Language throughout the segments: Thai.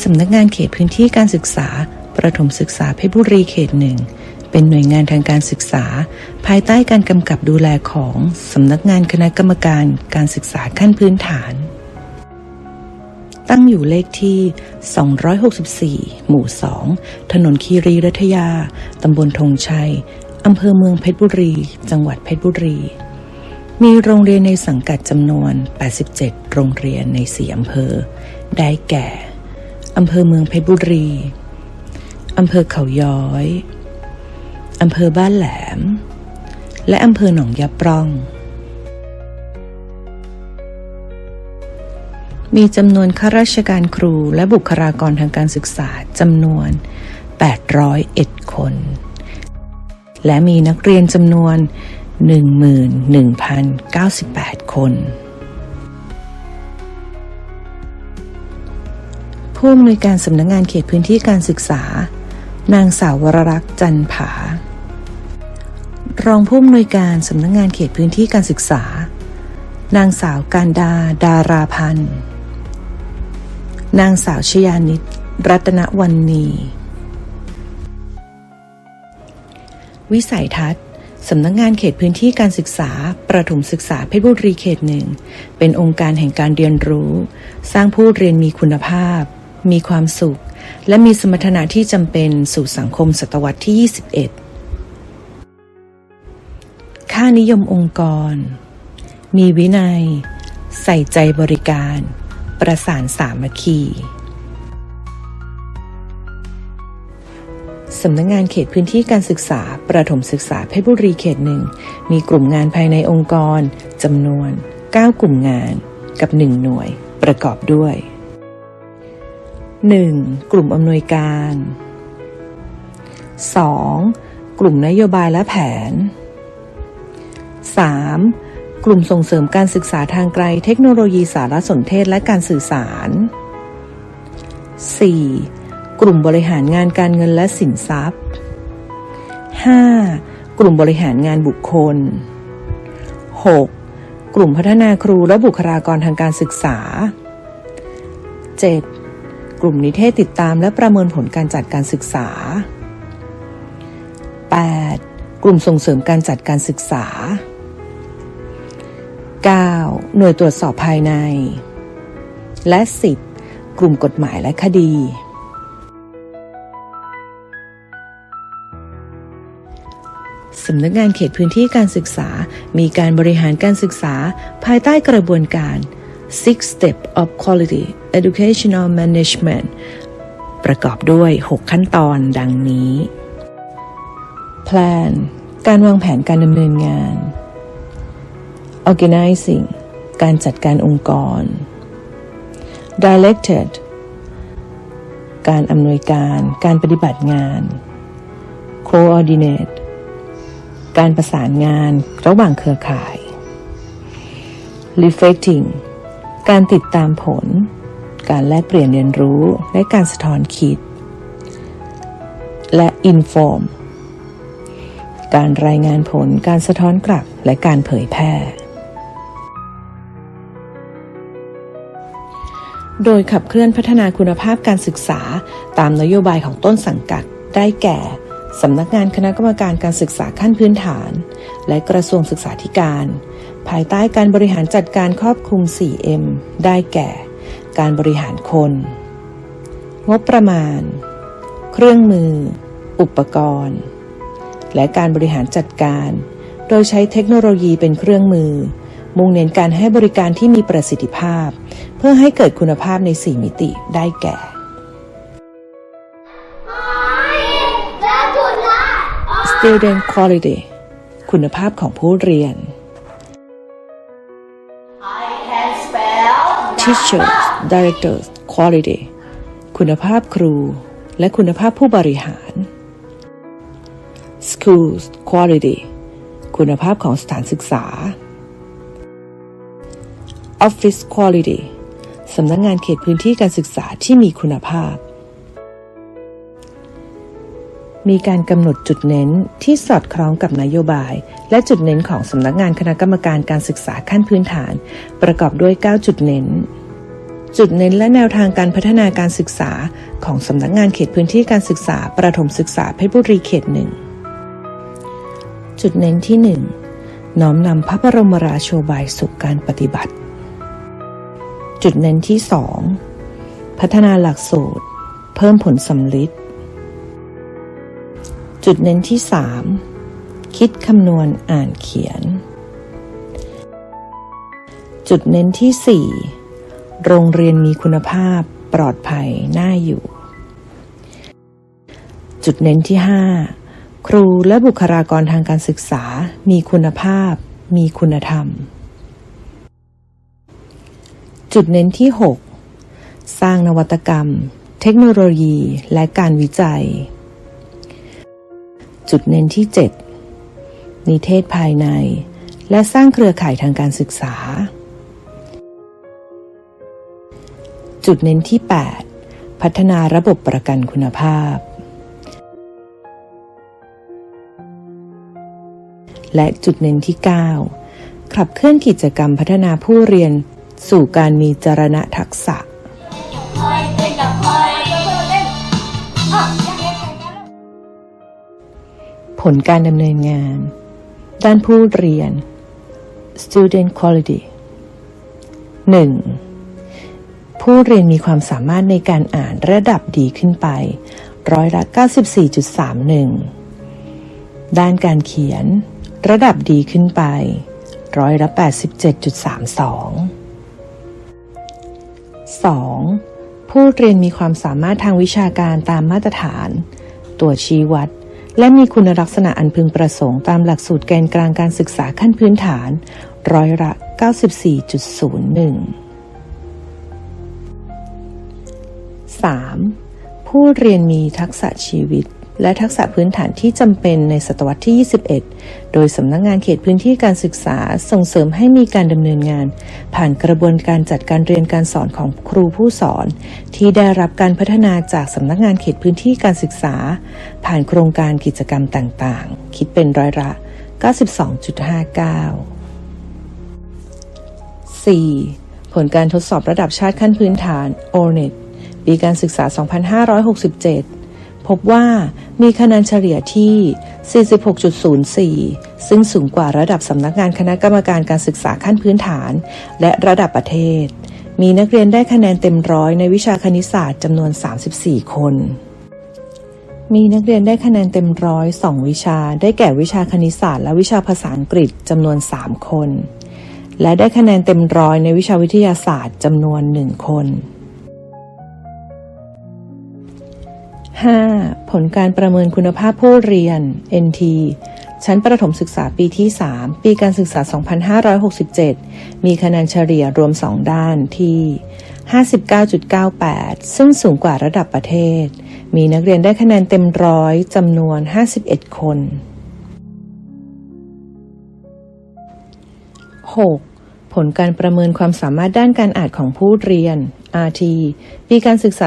สำนักงานเขตพื้นที่การศึกษา ประถมศึกษาเพชรบุรีเขตหนึ่ง เป็นหน่วยงานทางการศึกษา ภายใต้การกำกับดูแลของสำนักงานคณะกรรมการการศึกษาขั้นพื้นฐาน ตั้งอยู่เลขที่ 264 หมู่ 2 ถนนคีรีรัตยา ตำบลธงชัย อำเภอเมืองเพชรบุรี จังหวัดเพชรบุรี มีโรงเรียนในสังกัดจำนวน 87 โรงเรียนใน 4 อำเภอ ได้แก่ อำเภอเมืองเพชรบุรี อำเภอเขาย้อย อำเภอบ้านแหลม และอำเภอหนองยาปร่อง มีจำนวนข้าราชการครูและบุคลากรทางการศึกษาจำนวน 801 คน และมีนักเรียนจำนวน 11,098 คน ผู้อำนวยการสำนักงงานเขตพื้นที่การศึกษา นางสาววรรักษ์จันผา รองผู้อำนวยการสำนักงงานเขตพื้นที่การศึกษา นางสาวการดาดาราพันธ์ นางสาวชยานิตรัตนวันนี วิสัยทัศน์สำนักงงานเขตพื้นที่การศึกษา ประถมศึกษาเพชรบุรีเขตหนึ่ง เป็นองค์การแห่งการเรียนรู้ สร้างผู้เรียนมีคุณภาพ มีความสุข และมีสมรรถนะที่จำเป็นสู่สังคมศตวรรษที่ 21 ค่านิยมองค์กร มีวินัย ใส่ใจบริการ ประสานสามัคคีสำนักงงานเขตพื้นที่การศึกษา ประถมศึกษาเพชรบุรีเขตหนึ่ง มีกลุ่มงานภายในองค์กรจำนวน 9 กลุ่มงานกับ 1 หน่วย ประกอบด้วย 1. กลุ่มอำนวยการ 2. กลุ่มนโยบายและแผน 3. กลุ่มส่งเสริมการศึกษาทางไกลเทคโนโลยีสารสนเทศและการสื่อสาร 4. กลุ่มบริหารงานการเงินและสินทรัพย์ 5. กลุ่มบริหารงานบุคคล 6. กลุ่มพัฒนาครูและบุคลากรทางการศึกษา 7. กลุ่มนิเทศติดตามและประเมินผลการจัดการศึกษา 8. กลุ่มส่งเสริมการจัดการศึกษา 9. หน่วยตรวจสอบภายใน และ 10. กลุ่มกฎหมายและคดี สำนักงานเขตพื้นที่การศึกษา มีการบริหารการศึกษา ภายใต้กระบวนการ Six Step of Quality Educational Management ประกอบด้วย 6 ขั้นตอนดังนี้ Plan การวางแผนการดำเนินงาน Organizing การจัดการองค์กร Directed การอำนวยการการปฏิบัติงาน Coordinate การประสานงานระหว่างเครือข่าย Reflecting การติดตามผล การแลกเปลี่ยนเรียนรู้และการสะท้อนคิด และ Inform การรายงานผลการสะท้อนกลับและการเผยแพร่ โดยขับเคลื่อนพัฒนาคุณภาพการศึกษาตามนโยบายของต้นสังกัดได้แก่สำนักงานคณะกรรมการการศึกษาขั้นพื้นฐาน และกระทรวงศึกษาธิการ ภายใต้การบริหารจัดการครอบคลุม 4M ได้แก่ การบริหารคน งบประมาณ เครื่องมือ อุปกรณ์ และการบริหารจัดการ โดยใช้เทคโนโลยีเป็นเครื่องมือ มุ่งเน้นการให้บริการที่มีประสิทธิภาพ เพื่อให้เกิดคุณภาพใน 4 มิติได้แก่ Student Quality คุณภาพของผู้เรียน Teachers Directors Quality คุณภาพครู และคุณภาพผู้บริหาร Schools Quality คุณภาพของสถานศึกษา Office Quality สำนักงงานเขตพื้นที่การศึกษาที่มีคุณภาพ มีการกำหนดจุดเน้นที่สอดคล้องกับนโยบาย และจุดเน้นของสำนักงานคณะกรรมการการศึกษาขั้นพื้นฐาน ประกอบด้วย 9 จุดเน้น จุดเน้นและแนวทางการพัฒนาการศึกษา ของสำนักงานเขตพื้นที่การศึกษา ประถมศึกษาเพชรบุรีเขตหนึ่งจุดเน้นที่ 1 น้อมนำพระบรมราโชบายสู่การปฏิบัติ จุดเน้นที่ 2 พัฒนาหลักสูตร เพิ่มผลสำลิดจุดเน้นที่ 3 คิดคำนวณอ่านเขียน จุดเน้นที่ 4 โรงเรียนมีคุณภาพปลอดภัยน่าอยู่ จุดเน้นที่ 5 ครูและบุคลากรทางการศึกษา มีคุณภาพ มีคุณธรรม จุดเน้นที่ 6 สร้างนวัตกรรม เทคโนโลยีและการวิจัย จุดเน้นที่ 7 นิเทศภายใน และสร้างเครือข่ายทางการศึกษา จุดเน้นที่ 8 พัฒนาระบบประกันคุณภาพ และจุดเน้นที่ 9 ขับเคลื่อนกิจกรรมพัฒนาผู้เรียนสู่การมีจรณะทักษะ ผลการดำเนินงาน ด้านผู้เรียน student quality 1. ผู้เรียนมีความสามารถในการอ่านระดับดีขึ้นไป ร้อยละ 94.31 ด้านการเขียน ระดับดีขึ้นไป ร้อยละ 87.32 2. ผู้เรียนมีความสามารถทางวิชาการตามมาตรฐาน ตัวชี้วัด และมีคุณลักษณะอันพึงประสงค์ตามหลักสูตรแกนกลางการศึกษาขั้นพื้นฐาน ร้อยละ 94.01 3. ผู้เรียนมีทักษะชีวิต และทักษะพื้นฐานที่จำเป็นในศตวรรษที่ 21 โดยสำนักงงานเขตพื้นที่การศึกษาส่งเสริมให้มีการดำเนินงาน ผ่านกระบวนการจัดการเรียนการสอนของครูผู้สอน ที่ได้รับการพัฒนาจากสำนักงานเขตพื้นที่การศึกษา ผ่านโครงการกิจกรรมต่างๆ คิดเป็นร้อยละ 92.59 4. ผลการทดสอบระดับชาติขั้นพื้นฐาน ONET ปีการศึกษา 2567 พบว่ามีคะแนนเฉลี่ยที่ 46.04 ซึ่งสูงกว่าระดับสำนักงานคณะกรรมการการศึกษาขั้นพื้นฐาน และระดับประเทศ มีนักเรียนได้คะแนนเต็มร้อยในวิชาคณิตศาสตร์จำนวน 34 คน มีนักเรียนได้คะแนนเต็มร้อยสองวิชา ได้แก่วิชาคณิตศาสตร์ และวิชาภาษาอังกฤษจำนวน 3 คน และได้คะแนนเต็มร้อยในวิชาวิทยาศาสตร์จำนวน 1 คน 5. ผลการประเมินคุณภาพผู้เรียน NT ชั้นประถมศึกษาปีที่ 3 ปีการศึกษา 2567 มีคะแนนเฉลี่ยรวม 2 ด้านที่ 59.98 ซึ่งสูงกว่าระดับประเทศ มีนักเรียนได้คะแนนเต็มร้อยจำนวน 51 คน 6. ผลการประเมินความสามารถด้านการอ่านของผู้เรียน RT ปีการศึกษา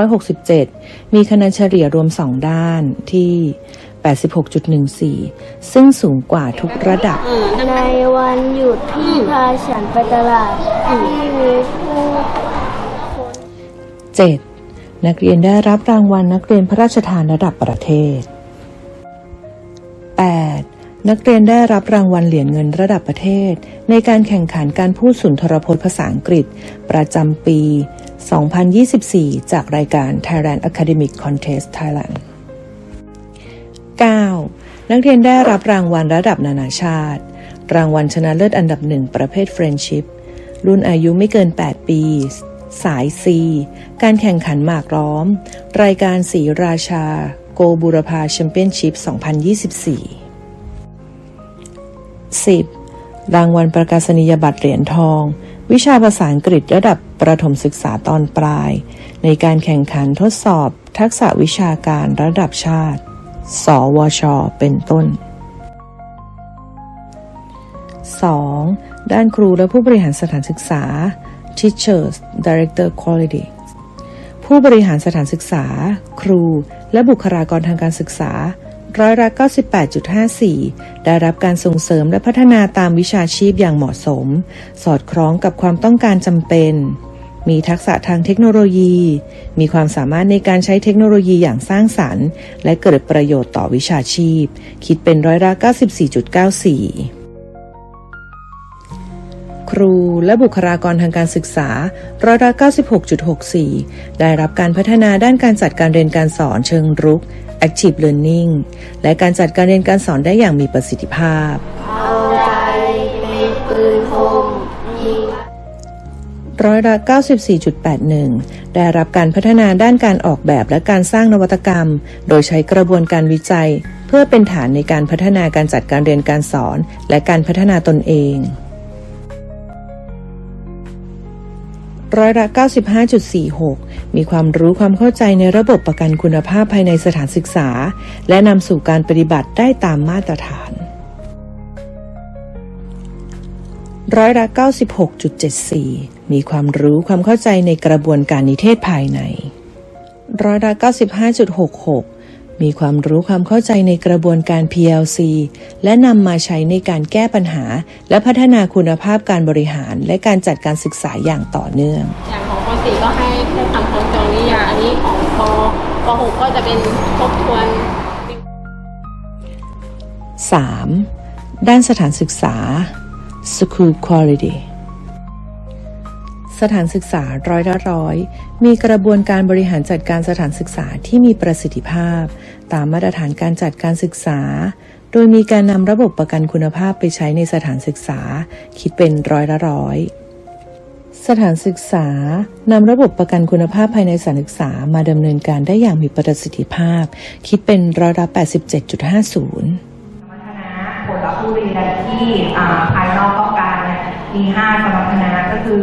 2567 มีคะแนนเฉลี่ยรวม 2 ด้านที่ 86.14 ซึ่งสูงกว่าทุกระดับ ในวันหยุดพี่พาฉันไปตลาดที่มีผู้คน 7. นักเรียนได้รับรางวัลนักเรียนพระราชทานระดับประเทศ 8. นักเรียนได้รับรางวัลเหรียญเงินระดับประเทศ ในการแข่งขันการพูดสุนทรพจน์ภาษาอังกฤษ ประจำปี 2024 จากรายการ Thailand Academic Contest Thailand 9. นักเรียนได้รับรางวัลระดับนานาชาติ รางวัลชนะเลิศอันดับหนึ่งประเภท Friendship รุ่นอายุไม่เกิน 8 ปี สาย C การแข่งขันหมากล้อม รายการสีราชา โกบูรพาแชมเปี้ยนชิพ 2024 10. รางวัลประกาศนียบัตรเหรียญทอง วิชาภาษาอังกฤษระดับประถมศึกษาตอนปลาย ในการแข่งขันทดสอบ ทักษะวิชาการระดับชาติ สวช เป็นต้น 2. ด้านครูและผู้บริหารสถานศึกษา Teachers Director Quality ผู้บริหารสถานศึกษา ครู และบุคลากรทางการศึกษา ร้อยละ98.54 ได้รับการส่งเสริมและพัฒนาตามวิชาชีพอย่างเหมาะสม สอดคล้องกับความต้องการจำเป็น มีทักษะทางเทคโนโลยี มีความสามารถในการใช้เทคโนโลยีอย่างสร้างสรรค์ และเกิดประโยชน์ต่อวิชาชีพ คิดเป็นร้อยละ94.94ครูและบุคลากรทางการศึกษาร้อยละ96.64 ได้รับการพัฒนาด้านการจัดการเรียนการสอนเชิงรุก Active Learning และการจัดการเรียนการสอนได้อย่างมีประสิทธิภาพ เอาใจเป็นปืนคมยิงร้อยละ 94.81 ได้รับการพัฒนาด้านการออกแบบและการสร้างนวัตกรรม โดยใช้กระบวนการวิจัย เพื่อเป็นฐานในการพัฒนาการจัดการเรียนการสอน และการพัฒนาตนเอง ร้อยละ 95.46 มีความรู้ความเข้าใจในระบบประกันคุณภาพภายในสถานศึกษา และนำสู่การปฏิบัติได้ตามมาตรฐานร้อยละ 96.74 มีความรู้ความเข้าใจในกระบวนการนิเทศภายในร้อยละ 95.66 มีความรู้ความเข้าใจในกระบวนการ PLC และนำมาใช้ในการแก้ปัญหา และพัฒนาคุณภาพการบริหาร และการจัดการศึกษาอย่างต่อเนื่อง อย่างของป .4 ก็ให้ผู้ทำคล้องจองนิยามอันนี้ของปป .6 ก็จะเป็นทบทวน 3. ด้านสถานศึกษา School Quality สถานศึกษาร้อยละร้อย มีกระบวนการบริหารจัดการสถานศึกษาที่มีประสิทธิภาพ ตามมาตรฐานการจัดการศึกษา โดยมีการนำระบบประกันคุณภาพไปใช้ในสถานศึกษา คิดเป็นร้อยละร้อยสถานศึกษานำระบบประกันคุณภาพภายในสถานศึกษามาดำเนินการได้อย่างมีประสิทธิภาพ คิดเป็นร้อยละ87.50สมรรถนะผลลัพธ์ผู้เรียนที่ภายนอกต้องการมี 5 สมรรถนะก็คือ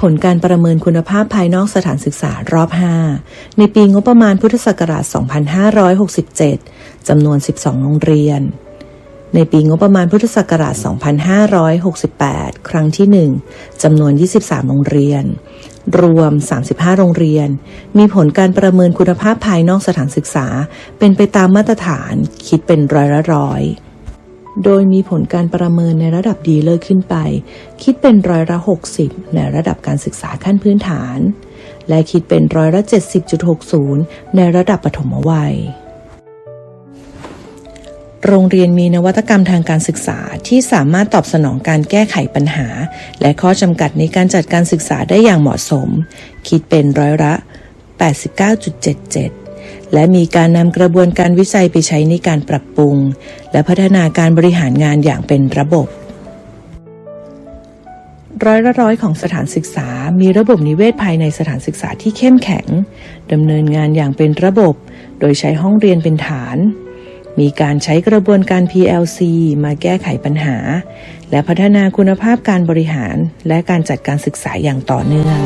ผลการประเมินคุณภาพภายนอกสถานศึกษารอบ 5 ในปีงบประมาณพุทธศักราช 2567 จำนวน 12 โรงเรียน ในปีงบประมาณพุทธศักราช 2568 ครั้งที่ 1 จำนวน 23 โรงเรียน รวม 35 โรงเรียน มีผลการประเมินคุณภาพภายนอกสถานศึกษา เป็นไปตามมาตรฐาน คิดเป็นร้อยละร้อย โดยมีผลการประเมินในระดับดีเลิศขึ้นไป คิดเป็นร้อยละ 60 ในระดับการศึกษาขั้นพื้นฐาน และคิดเป็นร้อยละ 70.60 ในระดับปฐมวัย โรงเรียนมีนวัตกรรมทางการศึกษาที่สามารถตอบสนองการแก้ไขปัญหา และข้อจำกัดในการจัดการศึกษาได้อย่างเหมาะสม คิดเป็นร้อยละ 89.77 และมีการนำกระบวนการวิจัยไปใช้ในการปรับปรุง และพัฒนาการบริหารงานอย่างเป็นระบบ ร้อยละร้อยของสถานศึกษา มีระบบนิเวศภายในสถานศึกษาที่เข้มแข็งดำเนินงานอย่างเป็นระบบ โดยใช้ห้องเรียนเป็นฐาน มีการใช้กระบวนการ PLC มาแก้ไขปัญหา และพัฒนาคุณภาพการบริหาร และการจัดการศึกษาอย่างต่อเนื่อง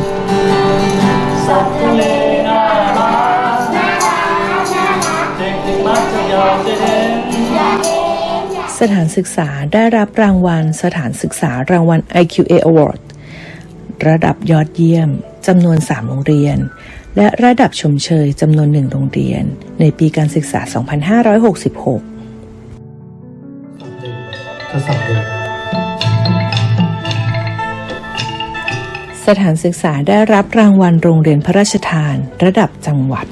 สถานศึกษาได้รับรางวัลสถานศึกษารางวัล IQA Award ระดับยอดเยี่ยมจำนวน 3 โรงเรียน และระดับชมเชยจำนวน 1 โรงเรียน ในปีการศึกษา 2566จะสั่งเด็กสถานศึกษาได้รับรางวัลโรงเรียนพระราชทาน ระดับจังหวัด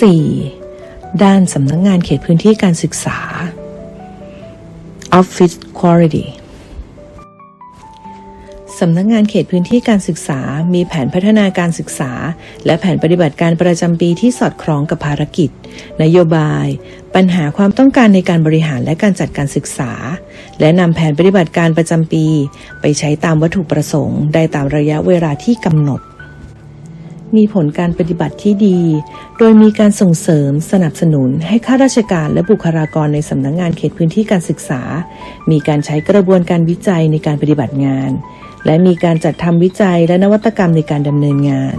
4. ด้านสำนักงงานเขตพื้นที่การศึกษา Office Quality สำนักงานเขตพื้นที่การศึกษา มีแผนพัฒนาการศึกษา และแผนปฏิบัติการประจำปีที่สอดคล้องกับภารกิจ นโยบาย ปัญหาความต้องการในการบริหารและการจัดการศึกษา และนำแผนปฏิบัติการประจำปี ไปใช้ตามวัตถุประสงค์ ได้ตามระยะเวลาที่กำหนด มีผลการปฏิบัติที่ดี โดยมีการส่งเสริมสนับสนุนให้ข้าราชการและบุคลากรในสำนักงงานเขตพื้นที่การศึกษา มีการใช้กระบวนการวิจัยในการปฏิบัติงาน และมีการจัดทำวิจัยและนวัตกรรมในการดำเนินงาน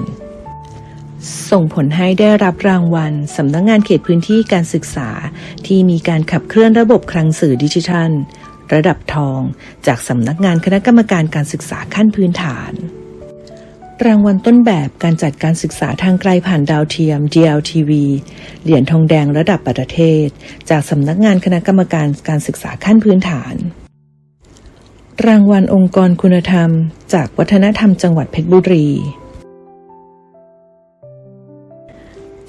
ส่งผลให้ได้รับรางวัลสำนักงงานเขตพื้นที่การศึกษา ที่มีการขับเคลื่อนระบบคลังสื่อดิจิทัล ระดับทอง จากสำนักงานคณะกรรมการการศึกษาขั้นพื้นฐาน รางวัลต้นแบบการจัดการศึกษาทางไกลผ่านดาวเทียม DLTV เหรียญทองแดงระดับประเทศ จากสำนักงานคณะกรรมการการศึกษาขั้นพื้นฐาน รางวัลองค์กรคุณธรรม จากวัฒนธรรมจังหวัดเพชรบุรี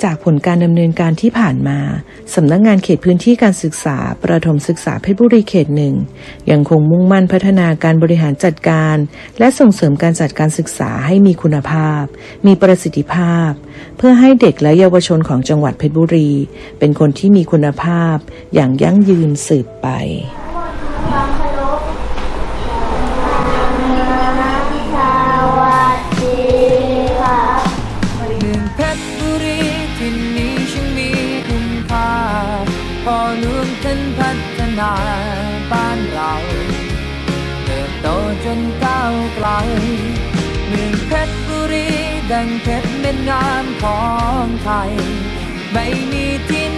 จากผลการดำเนินการที่ผ่านมาสำนักงานเขตพื้นที่การศึกษา ประถมศึกษาเพชรบุรีเขตหนึ่งยังคงมุ่งมั่นพัฒนาการบริหารจัดการ และส่งเสริมการจัดการศึกษาให้มีคุณภาพ มีประสิทธิภาพ เพื่อให้เด็กและเยาวชนของจังหวัดเพชรบุรี เป็นคนที่มีคุณภาพ อย่างยั่งยืนสืบไป จนก้าวไกลเมืองเพชรบุรีดังเพชรเม็ดงามของไทย ไม่มีที่